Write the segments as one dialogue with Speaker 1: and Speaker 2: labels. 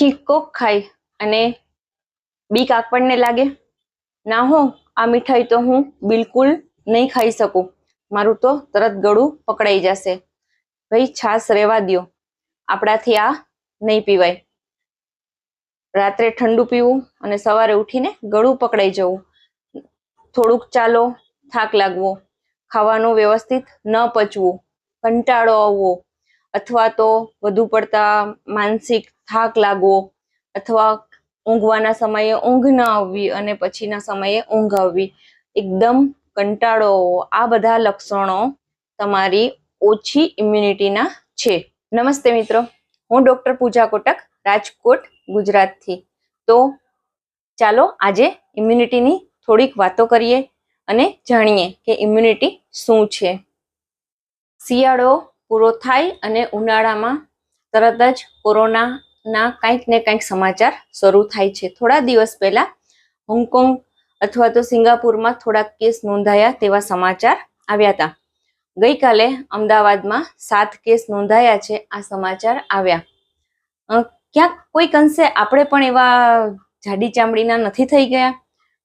Speaker 1: છીકો ખાઈ અને બીક આપણને લાગે. ના હો, આ મીઠાઈ તો હું બિલકુલ નહીં ખાઈ શકું. મારું તો તરત ગળું પકડાઈ જશે. ભાઈ, છાશ રહેવા દ્યો. આપણાથી આ નહીં પીવાય. રાત્રે ઠંડુ પીવું અને સવારે ઉઠીને ગળું પકડાઈ જવું. થોડુંક ચાલો, થાક લાગવો. ખાવાનું વ્યવસ્થિત ન પચવું. કંટાળો આવવો. અથવા તો વધુ પડતા માનસિક થાક લાગવો અથવા ઊંઘવાના સમયે ઊંઘ ન આવવી અને પછીના સમયે ઊંઘ આવવી. એકદમ કંટાળો આ બધા લક્ષણો તમારી ઓછી ઇમ્યુનિટીના છે. નમસ્તે મિત્રો. હું ડોક્ટર પૂજા કોટક, રાજકોટ, ગુજરાતથી. તો ચાલો આજે ઇમ્યુનિટીની થોડીક વાતો કરીએ અને જાણીએ કે ઇમ્યુનિટી શું છે. શિયાળો પૂરો થાય અને ઉનાળામાં તરત જ કોરોનાના કંઈક ને કંઈક સમાચાર શરૂ થાય છે. થોડા દિવસ પહેલા હોંગકોંગ અથવા તો સિંગાપુરમાં થોડાક કેસ નોંધાયા તેવા સમાચાર આવ્યા હતા. ગઈકાલે અમદાવાદમાં સાત કેસ નોંધાયા છે આ સમાચાર આવ્યા. ક્યાંક કોઈક અંશે આપણે પણ એવા જાડી ચામડીના નથી થઈ ગયા?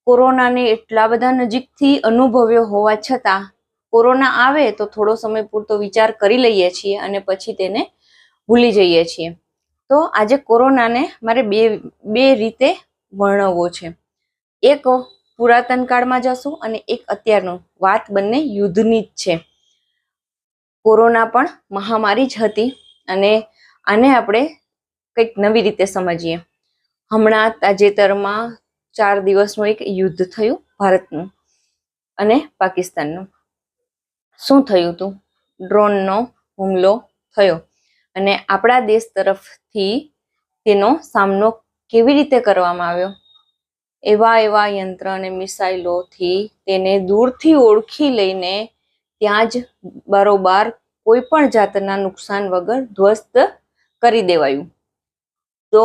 Speaker 1: કોરોનાને એટલા બધા નજીકથી અનુભવ્યો હોવા છતાં કોરોના આવે તો થોડો સમય પૂરતો વિચાર કરી લઈએ છીએ અને પછી તેને ભૂલી જઈએ છીએ. તો આજે કોરોનાને મારે બે બે રીતે વર્ણવવો છે. એક પુરાતન કાળમાં જશું અને એક અત્યારનું. વાત બંને યુદ્ધની જ છે. કોરોના પણ મહામારી જ હતી અને આને આપણે કંઈક નવી રીતે સમજીએ. હમણાં તાજેતરમાં ચાર દિવસનું એક યુદ્ધ થયું ભારતનું અને પાકિસ્તાનનું. શું થયું હતું ડ્રોનનો હુમલો થયો. અને આપણા દેશ તરફથી તેનો સામનો કેવી રીતે કરવામાં આવ્યો? એવા એવા યંત્ર અને મિસાઇલોથી તેને દૂરથી ઓળખી લઈને ત્યાં જ બારોબાર કોઈ પણ જાતના નુકસાન વગર ધ્વસ્ત કરી દેવાયું. તો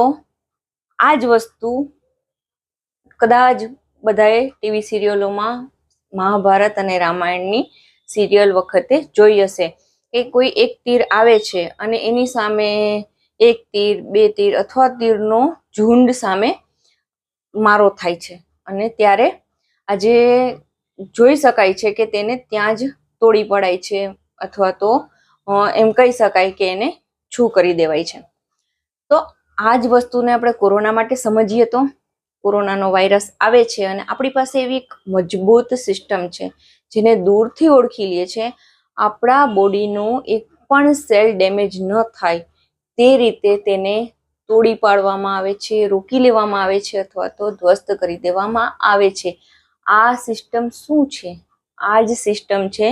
Speaker 1: આ જ વસ્તુ કદાચ બધાએ ટીવી સિરિયલોમાં મહાભારત અને રામાયણની સિરિયલ વખતે જોઈ હશે. કે કોઈ એક તીર આવે છે અને એની સામે એક તીર, બે તીર અથવા તીરનો ઝુંડ સામે મારો થાય છે. અને ત્યારે આજે જોઈ શકાય છે કે તેને ત્યાં જ તોડી પડાય છે અથવા તો એમ કહી શકાય કે એને છૂ કરી દેવાય છે. તો આ જ વસ્તુને આપણે કોરોના માટે સમજીએ તો કોરોનાનો વાયરસ આવે છે અને આપણી પાસે એવી એક મજબૂત સિસ્ટમ છે જેને દૂરથી ઓળખી લે છે આપણા બોડીનું એક પણ સેલ ડેમેજ ન થાય, તે રીતે તેને તોડી પાડવામાં આવે છે, રોકી લેવામાં આવે છે અથવા તો ધ્વસ્ત કરી દેવામાં આવે છે. આ સિસ્ટમ શું છે? આ જ સિસ્ટમ છે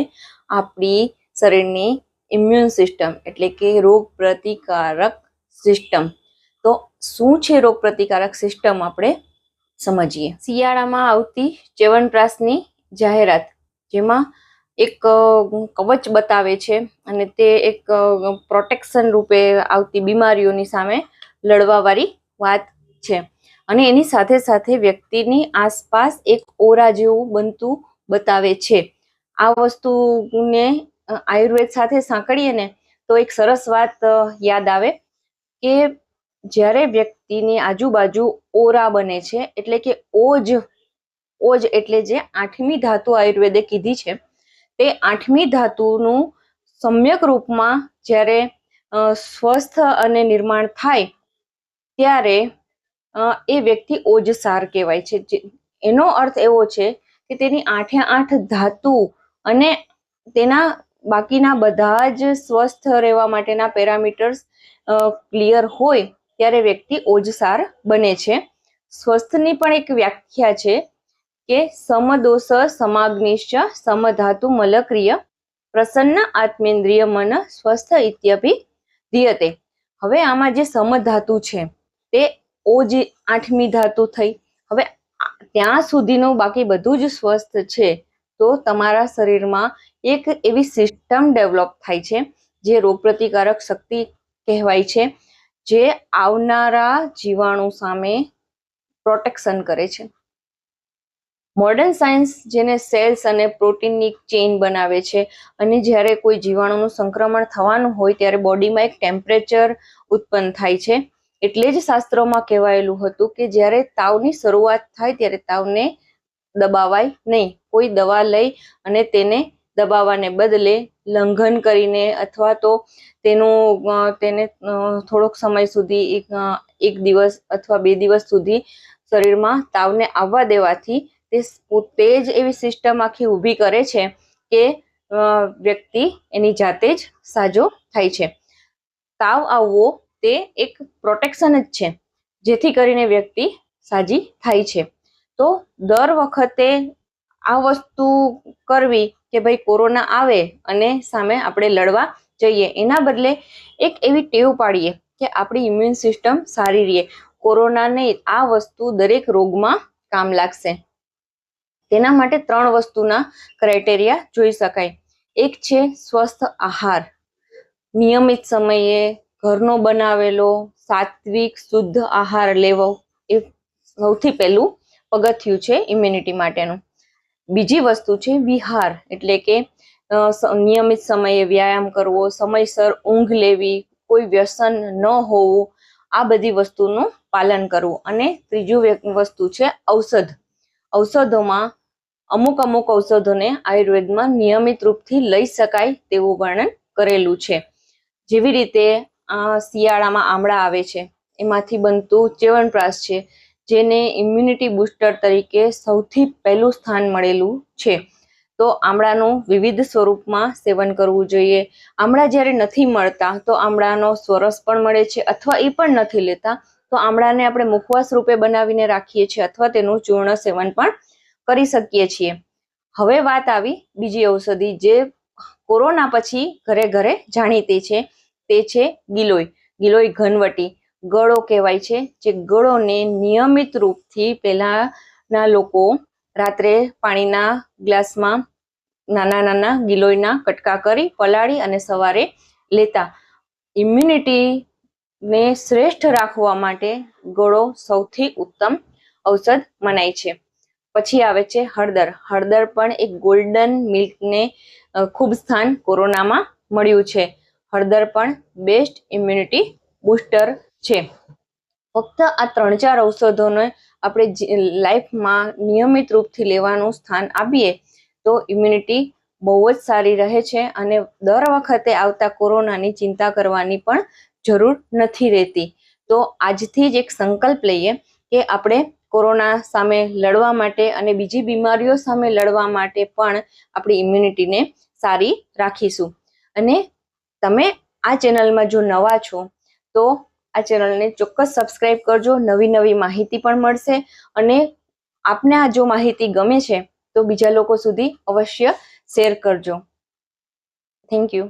Speaker 1: આપણી શરીરની ઇમ્યુન સિસ્ટમ, એટલે કે રોગ પ્રતિકારક સિસ્ટમ. તો શું છે રોગ પ્રતિકારક સિસ્ટમ આપણે સમજીએ? શિયાળામાં આવતી ચ્યવનપ્રાસની જાહેરાત, જેમાં એક કવચ બતાવે છે અને તે એક પ્રોટેક્શન રૂપે આવતી બીમારીઓની સામે લડવાવાળી વાત છે. અને એની સાથે સાથે વ્યક્તિની આસપાસ એક ઓરા જેવું બનતું બતાવે છે. આ વસ્તુને આયુર્વેદ સાથે સાંકળીએ તો એક સરસ વાત યાદ આવે કે જ્યારે વ્યક્તિની આજુબાજુ ઓરા બને છે એટલે કે ઓજ ઓજ એટલે જે આઠમી ધાતુ આયુર્વેદે કીધી છે તે આઠમી ધાતુનું સમ્યક રૂપમાં જ્યારે સ્વસ્થ અને નિર્માણ થાય ત્યારે એ વ્યક્તિ ઓજસાર કહેવાય છે. એનો અર્થ એવો છે કે તેની આઠે આઠ ધાતુ અને તેના બાકીના બધા જ સ્વસ્થ રહેવા માટેના પેરામીટર્સ ક્લિયર હોય ત્યારે વ્યક્તિ ઓજસાર બને છે. સ્વસ્થની પણ એક વ્યાખ્યા છે કે સમદોષ સમાગ્નિશ્ચ સમધાતુ મલક્રિય પ્રસન્ન આત્મેન્દ્રિય મન સ્વસ્થ ઇત્યભી ધીયતે. હવે આમાં જે સમધાતુ છે, તે ઓજ આઠમી ધાતુ થઈ, હવે ત્યાં સુધીનું બાકી બધું જ સ્વસ્થ છે, તો તમારા શરીરમાં એક એવી સિસ્ટમ ડેવલપ થાય છે, જે રોગપ્રતિકારક શક્તિ કહેવાય છે, જે આવનારા જીવાણુ સામે પ્રોટેક્શન કરે છે. મોડર્ન સાયન્સ જેને સેલ્સ અને પ્રોટીનની ચેઇન બનાવે છે અને જ્યારે કોઈ જીવાણુનું સંક્રમણ થવાનું હોય ત્યારે બોડીમાં એક ટેમ્પરેચર ઉત્પન્ન થાય છે. એટલે જ શાસ્ત્રોમાં કહેવાયેલું હતું કે જ્યારે તાવની શરૂઆત થાય ત્યારે તાવને દબાવાય નહીં. કોઈ દવા લઈ અને તેને દબાવવાને બદલે લંઘન કરીને અથવા તો તેનું તેને થોડોક સમય સુધી એક એક દિવસ અથવા બે દિવસ સુધી શરીરમાં તાવને આવવા દેવાથી તે પોતે જ એવી સિસ્ટમ આખી ઊભી કરે છે કે વ્યક્તિ એની જાતે જ સાજો થાય છે. તાવ આવવો તે એક પ્રોટેક્શન જ છે, જેથી કરીને વ્યક્તિ સાજી થાય છે. તો દર વખતે આ વસ્તુ કરવી કે ભાઈ કોરોના આવે અને સામે આપણે લડવા જઈએ, એના બદલે એક એવી ટેવ પાડીએ કે આપણી ઇમ્યુન સિસ્ટમ સારી રહે. કોરોના નહીં આ વસ્તુ દરેક રોગમાં કામ લાગશે. તેના માટે ત્રણ વસ્તુના ક્રાઇટેરિયા જોઈ શકાય. એક છે સ્વસ્થ આહાર. નિયમિત સમયે ઘરનો બનાવેલો સાત્વિક શુદ્ધ આહાર લેવો એ સૌથી પહેલું પગથિયું છે ઇમ્યુનિટી માટેનું. બીજી વસ્તુ છે વિહાર, એટલે કે નિયમિત સમયે વ્યાયામ કરવો, સમયસર ઊંઘ લેવી, કોઈ વ્યસન ન હોવું, આ બધી વસ્તુનું પાલન કરવું. અને ત્રીજું વસ્તુ છે ઔષધ. ઔષધોમાં અમુક અમુક ઔષધોને આયુર્વેદમાં નિયમિત રૂપથી લઈ શકાય તેવું વર્ણન કરેલું છે. જેવી રીતે આ શિયાળામાં આમળા આવે છે, એમાંથી બનતું ચ્યવનપ્રાશ છે, જેને ઇમ્યુનિટી બુસ્ટર તરીકે સૌથી પહેલું સ્થાન મળેલું છે. તો આમળાનું વિવિધ સ્વરૂપમાં સેવન કરવું જોઈએ. આમળા જ્યારે નથી મળતા, તો આમળાનો સ્વરસ પણ મળે છે અથવા એ પણ નથી લેતા, તો આમળાને આપણે મુખવાસ રૂપે બનાવીને રાખીએ છીએ અથવા તેનું ચૂર્ણ સેવન પણ કરી શકીએ છીએ. હવે વાત આવી બીજી ઔષધિ જે કોરોના પછી ઘરે ઘરે જાણીતી છે, તે છે ગિલોય. ગિલોય ઘનવટી. ગળો કહેવાય છે, જે ગળોને નિયમિત રૂપથી પહેલાના લોકો રાત્રે પાણીના ગ્લાસમાં નાના નાના ગિલોયના કટકા કરી, પલાળી અને સવારે લેતા. ઇમ્યુનિટીને શ્રેષ્ઠ રાખવા માટે ગળો સૌથી ઉત્તમ ઔષધ મનાય છે. પછી આવે છે હળદર. હળદર પણ એક ગોલ્ડન મિલ્કને ખૂબ સ્થાન કોરોનામાં મળ્યું છે. હળદર પણ બેસ્ટ ઇમ્યુનિટી બૂસ્ટર છે. ફક્ત આ ત્રણ ચાર ઔષધોને આપણે લાઈફમાં નિયમિત રૂપથી લેવાનું સ્થાન આપીએ તો ઇમ્યુનિટી બહુ જ સારી રહે છે અને દર વખતે આવતા કોરોનાની ચિંતા કરવાની પણ જરૂર નથી રહેતી. તો આજથી જ એક સંકલ્પ લઈએ કે આપણે કોરોના સામે લડવા માટે અને બીજી બીમારીઓ સામે લડવા માટે પણ આપણી ઇમ્યુનિટીને સારી રાખીશું. અને તમે આ ચેનલમાં જો નવા છો, તો આ ચેનલને ચોક્કસ સબસ્ક્રાઈબ કરજો, નવી નવી માહિતી પણ મળશે અને આપને આ જો માહિતી ગમે છે, તો બીજા લોકો સુધી અવશ્ય શેર કરજો. Thank you